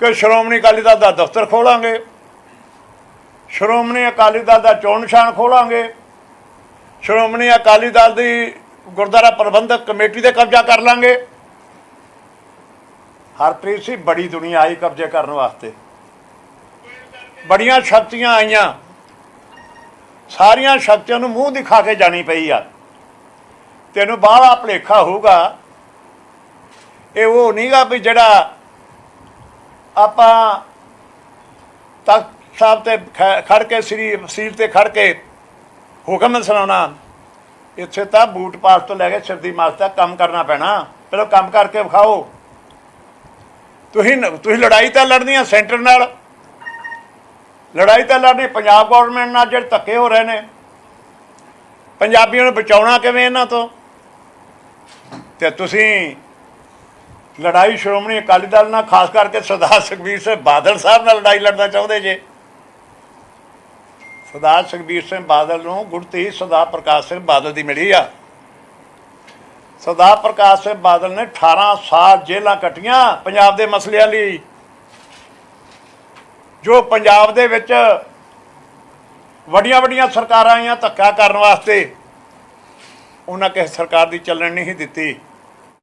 ਕਿ ਸ਼੍ਰੋਮਣੀ ਅਕਾਲੀ ਦਲ ਦਾ ਦਫ਼ਤਰ ਖੋਲਾਂਗੇ। ਸ਼੍ਰੋਮਣੀ ਅਕਾਲੀ ਦਲ ਦਾ ਚੋਣ ਨਿਸ਼ਾਨ ਖੋਲਾਂਗੇ। ਸ਼੍ਰੋਮਣੀ ਅਕਾਲੀ ਦਲ ਦੀ ਗੁਰਦੁਆਰਾ ਪ੍ਰਬੰਧਕ ਕਮੇਟੀ ਤੇ ਕਬਜ਼ਾ ਕਰ ਲਾਂਗੇ। ਹਰਪ੍ਰੀਤ ਸੀ ਬੜੀ ਦੁਨੀਆ ਆਈ ਕਬਜ਼ੇ ਕਰਨ ਵਾਸਤੇ। ਬੜੀਆਂ ਸ਼ਕਤੀਆਂ ਆਈਆਂ। ਸਾਰੀਆਂ ਸ਼ਕਤੀਆਂ ਨੂੰ ਮੂੰਹ ਦਿਖਾ ਕੇ ਜਾਣੀ ਪਈ ਆ। ਤੈਨੂੰ ਬਾਹਲਾ ਭਲੇਖਾ ਹੋਊਗਾ। ਇਹ ਉਹ ਨਹੀਂਗਾ ਵੀ ਜਿਹੜਾ ਆਪਾਂ ਤਖਤ ਸਾਹਿਬ ਤੇ ਖੜ ਕੇ, ਸ੍ਰੀ ਵਸੀਲ ਤੇ ਖੜ ਕੇ ਹੁਕਮ ਸੁਣਾਉਣਾ, ਇੱਥੇ ਤਾਂ ਬੂਟ ਪਾਸ ਤੋਂ ਲੈ ਕੇ ਸਿਰਦੀ ਮਾਸ ਤੱਕ ਕੰਮ ਕਰਨਾ ਪੈਣਾ। ਪਹਿਲਾਂ ਕੰਮ ਕਰਕੇ ਵਿਖਾਓ। ਤੁਸੀਂ ਤੁਸੀਂ ਲੜਾਈ ਤਾਂ ਲੜਨੀ ਆ ਸੈਂਟਰ ਨਾਲ। ਲੜਾਈ ਤਾਂ ਲੜਨੀ, ਪੰਜਾਬ ਗਵਰਨਮੈਂਟ ਨਾਲ ਜਿਹੜੇ ਧੱਕੇ ਹੋ ਰਹੇ ਨੇ। ਪੰਜਾਬੀਆਂ ਨੂੰ ਬਚਾਉਣਾ ਕਿਵੇਂ ਇਹਨਾਂ ਤੋਂ? ਤੇ ਤੁਸੀਂ ਲੜਾਈ ਸ਼੍ਰੋਮਣੀ ਅਕਾਲੀ ਦਲ ਨਾਲ, ਖਾਸ ਕਰਕੇ ਸਰਦਾਰ ਸੁਖਬੀਰ ਸਿੰਘ ਬਾਦਲ ਸਾਹਿਬ ਨਾਲ ਲੜਾਈ ਲੜਨਾ ਚਾਹੁੰਦੇ ਜੇ। ਸਰਦਾਰ ਸੁਖਬੀਰ ਸਿੰਘ ਬਾਦਲ ਨੂੰ ਗੁਰਤੀ ਸਰਦਾਰ ਪ੍ਰਕਾਸ਼ ਸਿੰਘ ਬਾਦਲ ਦੀ ਮਿਲੀ ਆ। ਸਰਦਾਰ ਪ੍ਰਕਾਸ਼ ਸਿੰਘ ਬਾਦਲ ਨੇ 18 ਸਾਲ ਜੇਲ੍ਹਾਂ ਕੱਟੀਆਂ ਪੰਜਾਬ ਦੇ ਮਸਲਿਆਂ ਲਈ। ਜੋ ਪੰਜਾਬ ਦੇ ਵਿੱਚ ਵੱਡੀਆਂ ਵੱਡੀਆਂ ਸਰਕਾਰਾਂ ਆਈਆਂ ਧੱਕਾ ਕਰਨ ਵਾਸਤੇ, ਉਹਨਾਂ ਕਿਸੇ ਸਰਕਾਰ ਦੀ ਚੱਲਣ ਨਹੀਂ ਦਿੱਤੀ।